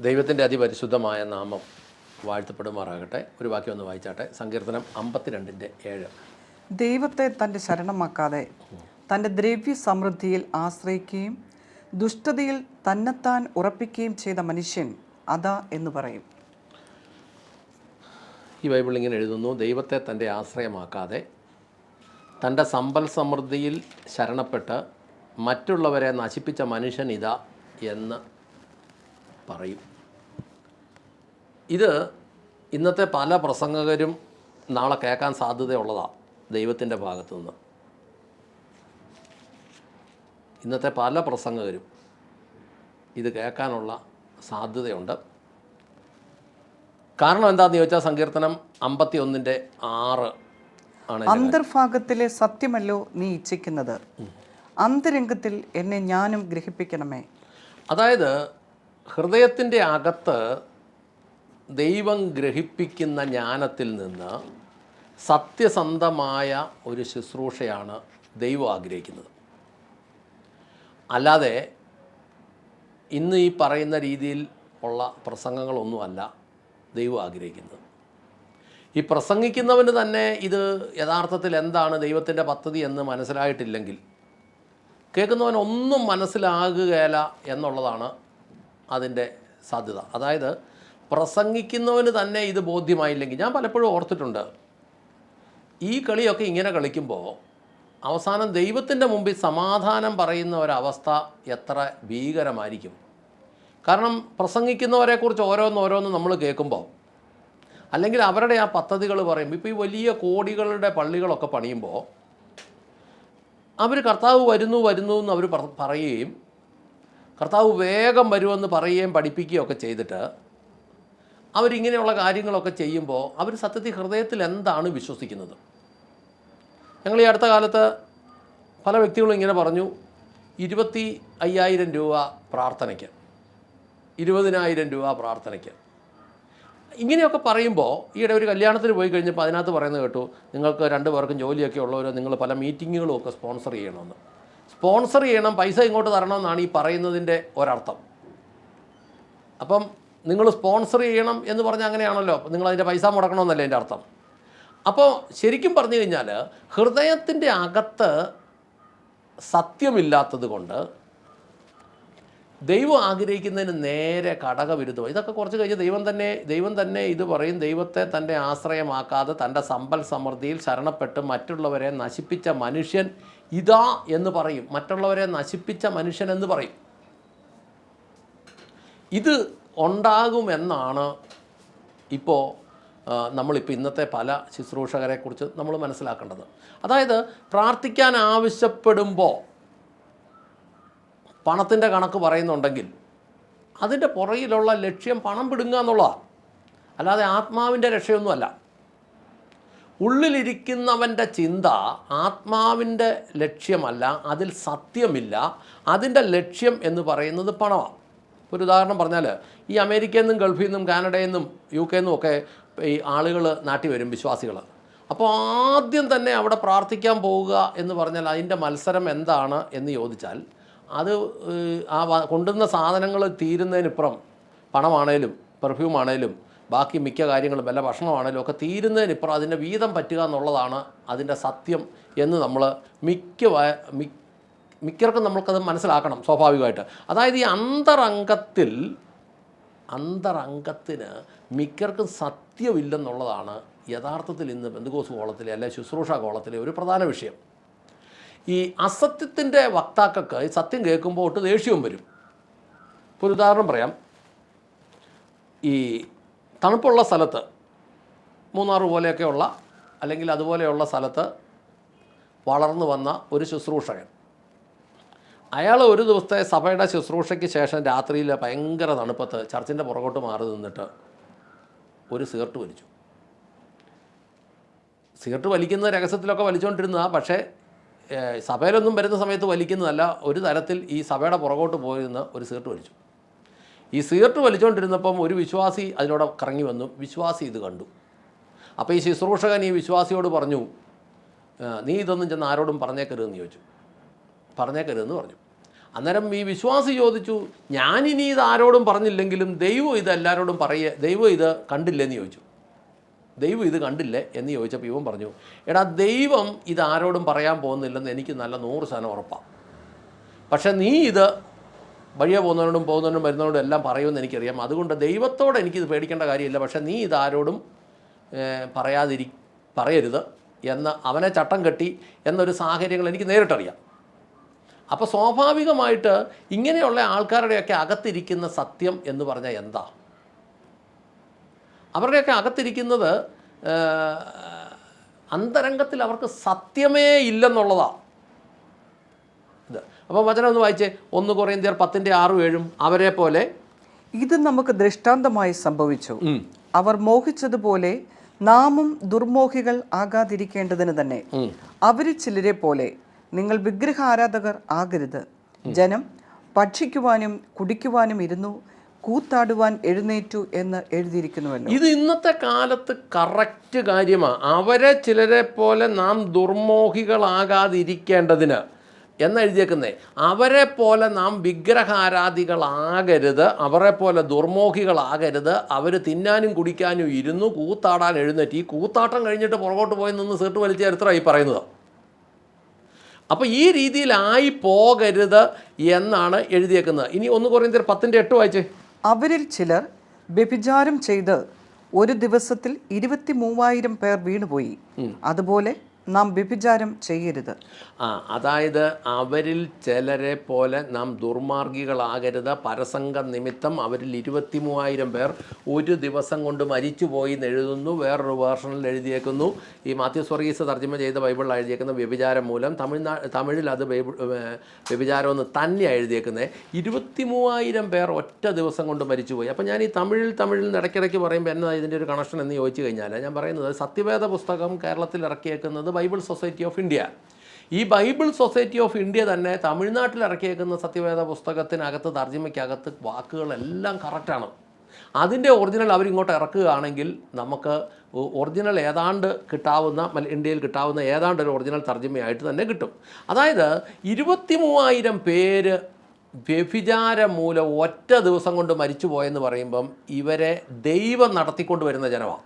ദൈവത്തിന്റെ അതിപരിശുദ്ധമായ നാമം വാഴ്ത്തപ്പെടുമാറാകട്ടെ. ഒരു വാക്യം ഒന്ന് വായിച്ചാട്ടെ. സങ്കീർത്തനം അമ്പത്തിരണ്ടിന്റെ ഏഴ്. ദൈവത്തെ തന്റെ ശരണമാക്കാതെ തന്റെ ദ്രവ്യ സമൃദ്ധിയിൽ ആശ്രയിക്കുകയും ദുഷ്ടതയിൽ തന്നെത്താൻ ഉറപ്പിക്കുകയും ചെയ്ത മനുഷ്യൻ അതാ എന്ന് പറയും. ഈ ബൈബിൾ ഇങ്ങനെ എഴുതുന്നു. ദൈവത്തെ തന്റെ ആശ്രയമാക്കാതെ തന്റെ സമ്പൽ സമൃദ്ധിയിൽ ശരണപ്പെട്ട് മറ്റുള്ളവരെ നശിപ്പിച്ച മനുഷ്യൻ ഇതാ എന്ന് പറയും. ഇത് ഇന്നത്തെ പല പ്രസംഗകരും നാളെ കേൾക്കാൻ സാധ്യതയുള്ളതാണ് ദൈവത്തിന്റെ ഭാഗത്തു നിന്ന് ഇന്നത്തെ പല പ്രസംഗകരും ഇത് കേൾക്കാനുള്ള സാധ്യതയുണ്ട്. കാരണം എന്താണെന്ന് ചോദിച്ചാൽ സങ്കീർത്തനം അമ്പത്തി ഒന്നിന്റെ ആറ് ആണ് അന്തർഭാഗത്തിലെ സത്യമല്ലോ നീ ഇച്ഛിക്കുന്നത്. അന്തരംഗത്തിൽ എന്നെ ഞാനും ഗ്രഹിപ്പിക്കണമേ. അതായത് ഹൃദയത്തിന്റെ അകത്ത് ദൈവം ഗ്രഹിപ്പിക്കുന്ന ജ്ഞാനത്തിൽ നിന്ന് സത്യസന്ധമായ ഒരു ശുശ്രൂഷയാണ് ദൈവം ആഗ്രഹിക്കുന്നത്. അല്ലാതെ ഇന്ന് ഈ പറയുന്ന രീതിയിൽ ഉള്ള പ്രസംഗങ്ങളൊന്നുമല്ല ദൈവം ആഗ്രഹിക്കുന്നത്. ഈ പ്രസംഗിക്കുന്നവന് തന്നെ ഇത് യഥാർത്ഥത്തിൽ എന്താണ് ദൈവത്തിന്റെ പദ്ധതി എന്ന് മനസ്സിലായിട്ടില്ലെങ്കിൽ കേൾക്കുന്നവൻ ഒന്നും മനസ്സിലാകുകയില്ല എന്നുള്ളതാണ് അതിന്റെ സാധ്യത. അതായത് പ്രസംഗിക്കുന്നവന് തന്നെ ഇത് ബോധ്യമായില്ലെങ്കിൽ ഞാൻ പലപ്പോഴും ഓർത്തിട്ടുണ്ട്. ഈ കളിയൊക്കെ ഇങ്ങനെ കളിക്കുമ്പോൾ അവസാനം ദൈവത്തിന്റെ മുമ്പിൽ സമാധാനം പറയുന്ന ഒരവസ്ഥ എത്ര ഭീകരമായിരിക്കും. കാരണം പ്രസംഗിക്കുന്നവരെക്കുറിച്ച് ഓരോന്ന് ഓരോന്ന് നമ്മൾ കേൾക്കുമ്പോൾ അല്ലെങ്കിൽ അവരുടെ ആ പദ്ധതികൾ പറയും ഇപ്പോൾ ഈ വലിയ കോടികളുടെ പള്ളികളൊക്കെ പണിയുമ്പോൾ അവർ കർത്താവ് വരുന്നു വരുന്നു എന്ന് അവർ പറ- പറയുകയും കർത്താവ് വേഗം വരുമെന്ന് പറയുകയും പഠിപ്പിക്കുകയൊക്കെ ചെയ്തിട്ട് അവരിങ്ങനെയുള്ള കാര്യങ്ങളൊക്കെ ചെയ്യുമ്പോൾ അവർ സത്യത്തിൽ ഹൃദയത്തിൽ എന്താണ് വിശ്വസിക്കുന്നത്? ഞങ്ങൾ ഈ അടുത്ത കാലത്ത് പല വ്യക്തികളും ഇങ്ങനെ പറഞ്ഞു ഇരുപത്തി അയ്യായിരം രൂപ പ്രാർത്ഥനയ്ക്ക് ഇരുപതിനായിരം രൂപ പ്രാർത്ഥനയ്ക്ക്. ഇങ്ങനെയൊക്കെ പറയുമ്പോൾ ഈയിടെ ഒരു കല്യാണത്തിന് പോയി കഴിഞ്ഞപ്പോൾ അതിനകത്ത് പറയുന്നത് കേട്ടു നിങ്ങൾക്ക് രണ്ട് പേർക്കും ജോലിയൊക്കെ ഉള്ളവർ നിങ്ങൾ പല മീറ്റിങ്ങുകളും ഒക്കെ സ്പോൺസർ ചെയ്യണമെന്ന്. സ്പോൺസർ ചെയ്യണം പൈസ ഇങ്ങോട്ട് തരണമെന്നാണ് ഈ പറയുന്നതിന്റെ ഒരർത്ഥം. അപ്പം നിങ്ങൾ സ്പോൺസർ ചെയ്യണം എന്ന് പറഞ്ഞാൽ അങ്ങനെയാണല്ലോ. നിങ്ങൾ അതിന്റെ പൈസ മുടക്കണമെന്നല്ലേ എന്റെ അർത്ഥം. അപ്പോൾ ശരിക്കും പറഞ്ഞു കഴിഞ്ഞാൽ ഹൃദയത്തിന്റെ അകത്ത് സത്യമില്ലാത്തത് കൊണ്ട് ദൈവം ആഗ്രഹിക്കുന്നതിന് നേരെ ഘടകവിരുദ്ധം ഇതൊക്കെ കുറച്ച് കഴിഞ്ഞ് ദൈവം തന്നെ ദൈവം തന്നെ ഇത് പറയും. ദൈവത്തെ തന്റെ ആശ്രയമാക്കാതെ തന്റെ സമ്പൽ സമൃദ്ധിയിൽ ശരണപ്പെട്ട് മറ്റുള്ളവരെ നശിപ്പിച്ച മനുഷ്യൻ ഇതാ എന്ന് പറയും. മറ്റുള്ളവരെ നശിപ്പിച്ച മനുഷ്യൻ എന്ന് പറയും. ഇത് ഉണ്ടാകുമെന്നാണ് ഇപ്പോൾ നമ്മളിപ്പോൾ ഇന്നത്തെ പല ശുശ്രൂഷകരെക്കുറിച്ച് നമ്മൾ മനസ്സിലാക്കേണ്ടത്. അതായത് പ്രാർത്ഥിക്കാൻ ആവശ്യപ്പെടുമ്പോൾ പണത്തിന്റെ കണക്ക് പറയുന്നുണ്ടെങ്കിൽ അതിന്റെ പുറകിലുള്ള ലക്ഷ്യം പണം പിടുങ്ങുക എന്നുള്ളതാണ് അല്ലാതെ ആത്മാവിന്റെ രക്ഷയൊന്നുമല്ല. ഉള്ളിലിരിക്കുന്നവന്റെ ചിന്ത ആത്മാവിന്റെ ലക്ഷ്യമല്ല അതിൽ സത്യമില്ല അതിന്റെ ലക്ഷ്യം എന്ന് പറയുന്നത് പണമാണ് ഒരു ഉദാഹരണം പറഞ്ഞാൽ ഈ അമേരിക്കയിൽ നിന്നും ഗൾഫിൽ നിന്നും കാനഡയിൽ നിന്നും യു കെയിൽ നിന്നും ഒക്കെ ഈ ആളുകൾ നാട്ടിൽ വരും വിശ്വാസികൾ. അപ്പോൾ ആദ്യം തന്നെ അവിടെ പ്രാർത്ഥിക്കാൻ പോവുക എന്ന് പറഞ്ഞാൽ അതിന്റെ മത്സരം എന്താണ് എന്ന് ചോദിച്ചാൽ അത് ആ കൊണ്ടുവന്ന സാധനങ്ങൾ തീരുന്നതിനിപ്പുറം പണമാണേലും പെർഫ്യൂം ആണേലും ബാക്കി മിക്ക കാര്യങ്ങളും വല്ല ഭക്ഷണമാണേലും ഒക്കെ തീരുന്നതിനിപ്പുറം അതിന്റെ വീതം പറ്റുക എന്നുള്ളതാണ് അതിന്റെ സത്യം എന്ന് നമ്മൾ മിക്ക വ- മി- മിക്കർക്കും നമ്മൾക്കത് മനസ്സിലാക്കണം സ്വാഭാവികമായിട്ട്. അതായത് ഈ അന്തരംഗത്തിൽ അന്തരംഗത്തിന് മിക്കർക്കും സത്യമില്ലെന്നുള്ളതാണ് യഥാർത്ഥത്തിൽ ഇന്ന് ബന്ധുക്കോസ് കോളത്തിലെ അല്ലെ ശുശ്രൂഷ കോളത്തിലെ ഒരു പ്രധാന വിഷയം. ഈ അസത്യത്തിന്റെ വക്താക്കൾക്ക് ഈ സത്യം കേൾക്കുമ്പോൾ ഒട്ട് ദേഷ്യവും വരും. ഇപ്പോൾ ഒരു ഉദാഹരണം പറയാം. ഈ തണുപ്പുള്ള സ്ഥലത്ത് മൂന്നാർ പോലെയൊക്കെയുള്ള അല്ലെങ്കിൽ അതുപോലെയുള്ള സ്ഥലത്ത് വളർന്നു വന്ന ഒരു ശുശ്രൂഷകൻ. അയാൾ ഒരു ദിവസത്തെ സഭയുടെ ശുശ്രൂഷയ്ക്ക് ശേഷം രാത്രിയിൽ ഭയങ്കര തണുപ്പത്ത് ചർച്ചിന്റെ പുറകോട്ട് മാറി നിന്നിട്ട് ഒരു സിഗരറ്റ് വലിച്ചു. സിഗരറ്റ് വലിക്കുന്ന രഹസ്യത്തിലൊക്കെ വലിച്ചുകൊണ്ടിരുന്നതാണ് പക്ഷേ സഭയിലൊന്നും വരുന്ന സമയത്ത് വലിക്കുന്നതല്ല ഒരു തരത്തിൽ ഈ സഭയുടെ പുറകോട്ട് പോയിരുന്ന ഒരു സിഗരറ്റ് വലിച്ചു. ഈ സിഗരറ്റ് വലിച്ചുകൊണ്ടിരുന്നപ്പം ഒരു വിശ്വാസി അതിനോട് കറങ്ങി വന്നു. വിശ്വാസി ഇത് കണ്ടു. അപ്പോൾ ഈ ശുശ്രൂഷകൻ ഈ വിശ്വാസിയോട് പറഞ്ഞു നീ ഇതൊന്നും ചെന്ന് ആരോടും പറഞ്ഞേക്കരുതെന്ന് ചോദിച്ചു. പറഞ്ഞേക്കരുതെന്ന് പറഞ്ഞു. അന്നേരം ഈ വിശ്വാസി ചോദിച്ചു ഞാനിനി ഇത് ആരോടും പറഞ്ഞില്ലെങ്കിലും ദൈവം ഇത് എല്ലാവരോടും പറയേ ദൈവം ഇത് കണ്ടില്ലെന്ന് ചോദിച്ചു. ദൈവം ഇത് കണ്ടില്ലേ? എന്ന് ചോദിച്ചപ്പോൾ ഇവൻ പറഞ്ഞു എടാ ദൈവം ഇത് ആരോടും പറയാൻ പോകുന്നില്ലെന്ന് എനിക്ക് നല്ല നൂറ് ശതമാനം ഉറപ്പാണ് പക്ഷേ നീ ഇത് വഴിയെ പോകുന്നവരോടും പോകുന്നവരോടും വരുന്നവരോടും എല്ലാം പറയുമെന്ന് എനിക്കറിയാം. അതുകൊണ്ട് ദൈവത്തോട് എനിക്കിത് പേടിക്കേണ്ട കാര്യമില്ല. പക്ഷേ നീ ഇത് ആരോടും പറയാതിരി പറയരുത് എന്ന് അവനെ ചട്ടം കെട്ടി എന്നൊരു സാഹചര്യങ്ങൾ എനിക്ക് നേരിട്ടറിയാം. അപ്പോൾ സ്വാഭാവികമായിട്ട് ഇങ്ങനെയുള്ള ആൾക്കാരുടെയൊക്കെ അകത്തിരിക്കുന്ന സത്യം എന്ന് പറഞ്ഞാൽ എന്താ? അവരുടെയൊക്കെ അകത്തിരിക്കുന്നത് അന്തരംഗത്തിൽ അവർക്ക് സത്യമേ ഇല്ലെന്നുള്ളതാണ് ഇത്. അപ്പോൾ വചനം ഒന്ന് വായിച്ചേ. ഒന്ന് കുറേന്ത്യർ പത്തിന്റെ ആറും ഏഴും അവരെ പോലെ. ഇത് നമുക്ക് ദൃഷ്ടാന്തമായി സംഭവിച്ചു. അവർ മോഹിച്ചതുപോലെ നാമും ദുർമോഹികൾ ആകാതിരിക്കേണ്ടതിന് തന്നെ. അവരിൽ ചിലരെ പോലെ നിങ്ങൾ വിഗ്രഹ ആരാധകർ ആകരുത്. ജനം ഭക്ഷിക്കുവാനും കുടിക്കുവാനും ഇരുന്നു കൂത്താടുവാൻ എഴുന്നേറ്റു എന്ന് എഴുതിയിരിക്കുന്നുവല്ലോ. ഇത് ഇന്നത്തെ കാലത്ത് കറക്റ്റ് കാര്യമാണ് അവരെ ചിലരെ പോലെ നാം ദുർമോഹികളാകാതിരിക്കേണ്ടതിന് എന്നെഴുതിയേക്കുന്നേ അവരെ പോലെ നാം വിഗ്രഹാരാധികളാകരുത്. അവരെ പോലെ ദുർമോഹികളാകരുത്. അവർ തിന്നാനും കുടിക്കാനും ഇരുന്നു കൂത്താടാൻ എഴുന്നേറ്റ്. ഈ കൂത്താട്ടം കഴിഞ്ഞിട്ട് പുറകോട്ട് പോയി നിന്ന് സീട്ട് വലിച്ച ചരിത്രമായി പറയുന്നത്. അപ്പോൾ ഈ രീതിയിലായി പോകരുത് എന്നാണ് എഴുതിയേക്കുന്നത്. ഇനി ഒന്ന് കുറയുന്ന പത്തിന്റെ എട്ട് വായിച്ചേ. അവരിൽ ചിലർ വ്യഭിചാരം ചെയ്ത് ഒരു ദിവസത്തിൽ ഇരുപത്തി മൂവായിരം പേർ വീണുപോയി. അതുപോലെ നാം വ്യഭിചാരം ചെയ്യരുത്. ആ അതായത് അവരിൽ ചിലരെ പോലെ നാം ദുർമാർഗികളാകരുത്. പരസംഗം നിമിത്തം അവരിൽ ഇരുപത്തി മൂവായിരം പേർ ഒരു ദിവസം കൊണ്ട് മരിച്ചുപോയി എന്ന് എഴുതുന്നു. വേറൊരു വേർഷനിൽ എഴുതിയേക്കുന്നു. ഈ മാത്യു വർഗീസ് തർജമ ചെയ്ത ബൈബിളിൽ എഴുതിയേക്കുന്ന വ്യഭിചാരം മൂലം തമിഴ്നാ തമിഴിൽ അത് ബൈബിൾ ഏർ, വ്യഭിചാരം എന്ന് തന്നെയാണ് എഴുതിയേക്കുന്നത് ഇരുപത്തി മൂവായിരം പേർ ഒറ്റ ദിവസം കൊണ്ട് മരിച്ചുപോയി. അപ്പോൾ ഞാൻ ഈ തമിഴിൽ തമിഴിൽ ഇടയ്ക്കിടയ്ക്ക് പറയുമ്പോൾ എന്നാ ഇതിന്റെ ഒരു കണക്ഷൻ എന്ന് ചോദിച്ചു കഴിഞ്ഞാൽ ഞാൻ പറയുന്നത് സത്യവേദ പുസ്തകം കേരളത്തിൽ ഇറക്കിയേക്കുന്നത് ബൈബിൾ സൊസൈറ്റി ഓഫ് ഇന്ത്യ. ഈ ബൈബിൾ സൊസൈറ്റി ഓഫ് ഇന്ത്യ തന്നെ തമിഴ്നാട്ടിൽ ഇറക്കിയേക്കുന്ന സത്യവേദ പുസ്തകത്തിനകത്ത് തർജിമയ്ക്കകത്ത് വാക്കുകളെല്ലാം കറക്റ്റാണ് അതിന്റെ ഒറിജിനൽ അവരിങ്ങോട്ട് ഇറക്കുകയാണെങ്കിൽ നമുക്ക് ഒറിജിനൽ ഏതാണ്ട് കിട്ടാവുന്ന ഇന്ത്യയിൽ കിട്ടാവുന്ന ഏതാണ്ട് ഒരു ഒറിജിനൽ തർജിമയായിട്ട് തന്നെ കിട്ടും. അതായത് ഇരുപത്തി മൂവായിരം പേര് വ്യഭിചാരം മൂലം ഒറ്റ ദിവസം കൊണ്ട് മരിച്ചു പോയെന്ന് പറയുമ്പം ഇവരെ ദൈവം നടത്തിക്കൊണ്ട് വരുന്ന ജനമാണ്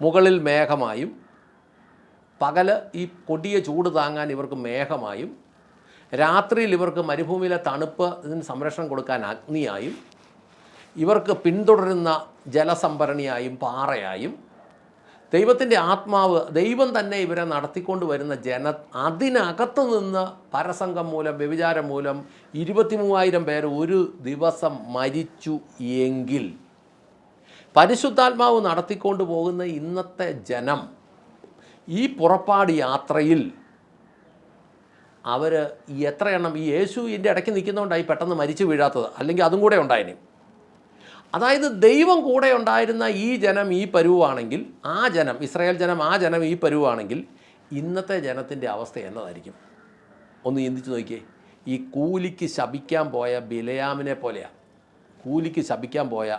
മുകളിൽ മേഘമായും പകൽ ഈ കൊടിയ ചൂട് താങ്ങാൻ ഇവർക്ക് മേഘമായും രാത്രിയിൽ ഇവർക്ക് മരുഭൂമിയിലെ തണുപ്പ് ഇതിന് സംരക്ഷണം കൊടുക്കാൻ അഗ്നിയായും ഇവർക്ക് പിന്തുടരുന്ന ജലസംഭരണിയായും പാറയായും ദൈവത്തിന്റെ ആത്മാവ് ദൈവം തന്നെ ഇവരെ നടത്തിക്കൊണ്ട് വരുന്ന ജന അതിനകത്ത് നിന്ന് പരസംഗം മൂലം വ്യഭിചാരം മൂലം ഇരുപത്തി മൂവായിരം പേർ ഒരു ദിവസം മരിച്ചു എങ്കിൽ പരിശുദ്ധാത്മാവ് നടത്തിക്കൊണ്ട് പോകുന്ന ഇന്നത്തെ ജനം ഈ പുറപ്പാട് യാത്രയിൽ അവർ എത്ര എണ്ണം ഈ യേശു ഇതിന്റെ ഇടയ്ക്ക് നിൽക്കുന്നതുകൊണ്ടായി പെട്ടെന്ന് മരിച്ചു വീഴാത്തത്. അല്ലെങ്കിൽ അതും കൂടെ ഉണ്ടായിന്. അതായത് ദൈവം കൂടെ ഉണ്ടായിരുന്ന ഈ ജനം ഈ പരുവാണെങ്കിൽ ആ ജനം ഇസ്രായേൽ ജനം ആ ജനം ഈ പരുവാണെങ്കിൽ ഇന്നത്തെ ജനത്തിന്റെ അവസ്ഥ എന്നതായിരിക്കും. ഒന്ന് ചിന്തിച്ച് നോക്കിയേ. ഈ കൂലിക്ക് ശപിക്കാൻ പോയ ബിലയാമിനെ പോലെയാണ് കൂലിക്ക് ശപിക്കാൻ പോയ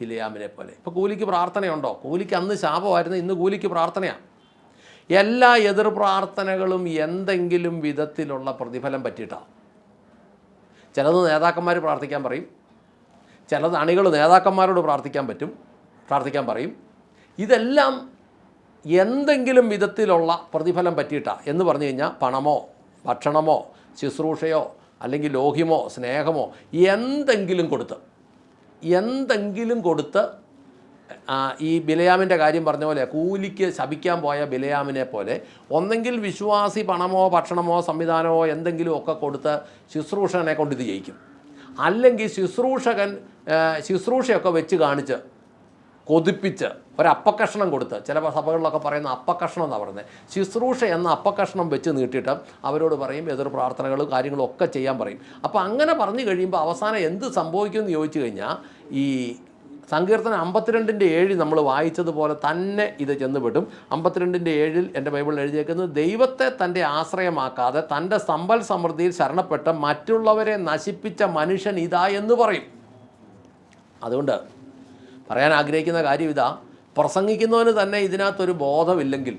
ബിലയാമിനെ പോലെ. ഇപ്പോൾ കൂലിക്ക് പ്രാർത്ഥനയുണ്ടോ? കൂലിക്ക് അന്ന് ശാപമായിരുന്നു ഇന്ന് കൂലിക്ക് പ്രാർത്ഥനയാണ് എല്ലാ എതിർ പ്രാർത്ഥനകളും എന്തെങ്കിലും വിധത്തിലുള്ള പ്രതിഫലം പറ്റിയിട്ടാണ് ചിലത് നേതാക്കന്മാർ പ്രാർത്ഥിക്കാൻ പറയും. ചിലത് അണികൾ നേതാക്കന്മാരോട് പ്രാർത്ഥിക്കാൻ പറ്റും പ്രാർത്ഥിക്കാൻ പറയും. ഇതെല്ലാം എന്തെങ്കിലും വിധത്തിലുള്ള പ്രതിഫലം പറ്റിയിട്ടാണ് എന്ന് പറഞ്ഞു കഴിഞ്ഞാൽ പണമോ ഭക്ഷണമോ ശുശ്രൂഷയോ അല്ലെങ്കിൽ ലോഹ്യമോ സ്നേഹമോ എന്തെങ്കിലും കൊടുത്ത് എന്തെങ്കിലും കൊടുത്ത് ഈ ബിലയാമിന്റെ കാര്യം പറഞ്ഞ പോലെ കൂലിക്ക് ശപിക്കാൻ പോയ ബിലയാമിനെ പോലെ ഒന്നെങ്കിൽ വിശ്വാസി പണമോ ഭക്ഷണമോ സംവിധാനമോ എന്തെങ്കിലും ഒക്കെ കൊടുത്ത് ശുശ്രൂഷകനെ കൊണ്ട് ഇത് ജയിക്കും. അല്ലെങ്കിൽ ശുശ്രൂഷകൻ ശുശ്രൂഷയൊക്കെ വെച്ച് കാണിച്ച് കൊതിപ്പിച്ച് ഒരു കൊടുത്ത് ചില സഭകളിലൊക്കെ പറയുന്ന അപ്പക്കഷ്ണം എന്നാണ് പറയുന്നത് ശുശ്രൂഷ എന്ന അപ്പക്കഷ്ണം വെച്ച് നീട്ടിയിട്ട് അവരോട് പറയും എതിർ പ്രാർത്ഥനകളും കാര്യങ്ങളും ഒക്കെ ചെയ്യാൻ പറയും. അപ്പോൾ അങ്ങനെ പറഞ്ഞു കഴിയുമ്പോൾ അവസാനം എന്ത് സംഭവിക്കുമെന്ന് ചോദിച്ചു കഴിഞ്ഞാൽ ഈ സങ്കീർത്തനം അമ്പത്തിരണ്ടിന്റെ ഏഴ് നമ്മൾ വായിച്ചതുപോലെ തന്നെ ഇത് ചെന്നുപെട്ടും അമ്പത്തിരണ്ടിന്റെ ഏഴിൽ എന്റെ ബൈബിളിൽ എഴുതിയേക്കുന്നത് ദൈവത്തെ തന്റെ ആശ്രയമാക്കാതെ തന്റെ സമ്പൽ സമൃദ്ധിയിൽ ശരണപ്പെട്ട മറ്റുള്ളവരെ നശിപ്പിച്ച മനുഷ്യൻ ഇതാ എന്ന് പറയും. അതുകൊണ്ട് പറയാൻ ആഗ്രഹിക്കുന്ന കാര്യം ഇതാ. പ്രസംഗിക്കുന്നവന് തന്നെ ഇതിനകത്തൊരു ബോധമില്ലെങ്കിൽ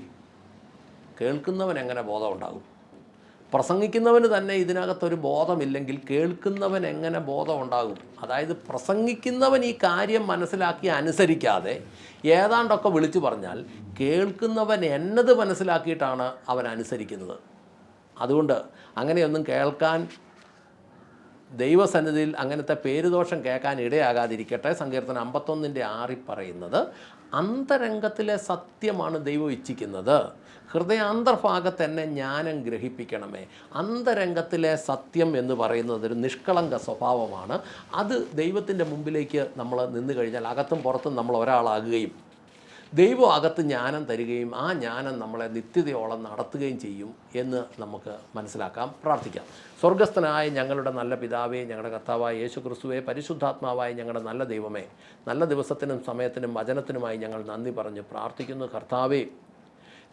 കേൾക്കുന്നവൻ എങ്ങനെ ബോധം ഉണ്ടാകും? പ്രസംഗിക്കുന്നവന് തന്നെ ഇതിനകത്തൊരു ബോധമില്ലെങ്കിൽ കേൾക്കുന്നവൻ എങ്ങനെ ബോധം ഉണ്ടാകും അതായത് പ്രസംഗിക്കുന്നവൻ ഈ കാര്യം മനസ്സിലാക്കി അനുസരിക്കാതെ ഏതാണ്ടൊക്കെ വിളിച്ചു പറഞ്ഞാൽ കേൾക്കുന്നവൻ എന്നത് മനസ്സിലാക്കിയിട്ടാണ് അവൻ അനുസരിക്കുന്നത്. അതുകൊണ്ട് അങ്ങനെയൊന്നും കേൾക്കാൻ ദൈവസന്നിധിയിൽ അങ്ങനത്തെ പേരുദോഷം കേൾക്കാൻ ഇടയാകാതിരിക്കട്ടെ. സങ്കീർത്തനം അമ്പത്തൊന്നിന്റെ ആറിൽ പറയുന്നത് അന്തരംഗത്തിലെ സത്യമാണ് ദൈവം ഇച്ഛിക്കുന്നത്. ഹൃദയാന്തർഭാഗത്ത് തന്നെ ജ്ഞാനം ഗ്രഹിപ്പിക്കണമേ. അന്തരംഗത്തിലെ സത്യം എന്ന് പറയുന്നത് ഒരു നിഷ്കളങ്ക സ്വഭാവമാണ്. അത് ദൈവത്തിന്റെ മുമ്പിലേക്ക് നമ്മൾ നിന്ന് കഴിഞ്ഞാൽ അകത്തും പുറത്തും നമ്മൾ ഒരാളാകുകയും ദൈവം അകത്ത് ജ്ഞാനം തരികയും ആ ജ്ഞാനം നമ്മളെ നിത്യതയോളം നടത്തുകയും ചെയ്യും എന്ന് നമുക്ക് മനസ്സിലാക്കാം. പ്രാർത്ഥിക്കാം. സ്വർഗസ്ഥനായ ഞങ്ങളുടെ നല്ല പിതാവേ ഞങ്ങളുടെ കർത്താവായ യേശു ക്രിസ്തുവെ പരിശുദ്ധാത്മാവായ ഞങ്ങളുടെ നല്ല ദൈവമേ നല്ല ദിവസത്തിനും സമയത്തിനും വചനത്തിനുമായി ഞങ്ങൾ നന്ദി പറഞ്ഞ് പ്രാർത്ഥിക്കുന്നു കർത്താവേ.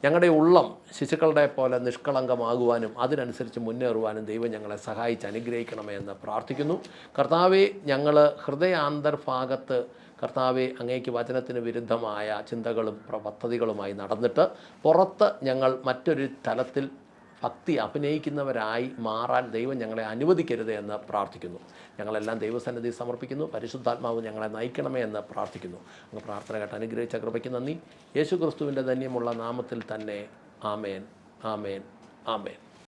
ഞങ്ങളുടെ ഉള്ളം ശിശുക്കളുടെ പോലെ നിഷ്കളങ്കമാകുവാനും അതിനനുസരിച്ച് മുന്നേറുവാനും ദൈവം ഞങ്ങളെ സഹായിച്ച് അനുഗ്രഹിക്കണമേ എന്ന് പ്രാർത്ഥിക്കുന്നു. കർത്താവെ ഞങ്ങൾ ഹൃദയാന്തർഭാഗത്ത് കർത്താവെ അങ്ങേക്ക് വചനത്തിന് വിരുദ്ധമായ ചിന്തകളും പദ്ധതികളുമായി നടന്നിട്ട് പുറത്ത് ഞങ്ങൾ മറ്റൊരു തലത്തിൽ ഭക്തി അഭിനയിക്കുന്നവരായി മാറാൻ ദൈവം ഞങ്ങളെ അനുവദിക്കരുത് എന്ന് പ്രാർത്ഥിക്കുന്നു. ഞങ്ങളെല്ലാം ദൈവസന്നിധി സമർപ്പിക്കുന്നു. പരിശുദ്ധാത്മാവ് ഞങ്ങളെ നയിക്കണമേ എന്ന് പ്രാർത്ഥിക്കുന്നു. അങ്ങ് പ്രാർത്ഥന കേട്ട് അനുഗ്രഹിച്ച കൃപയ്ക്ക് നന്ദി. യേശു ക്രിസ്തുവിന്റെ ധന്യമുള്ള നാമത്തിൽ തന്നെ ആമേൻ ആമേൻ ആമേൻ.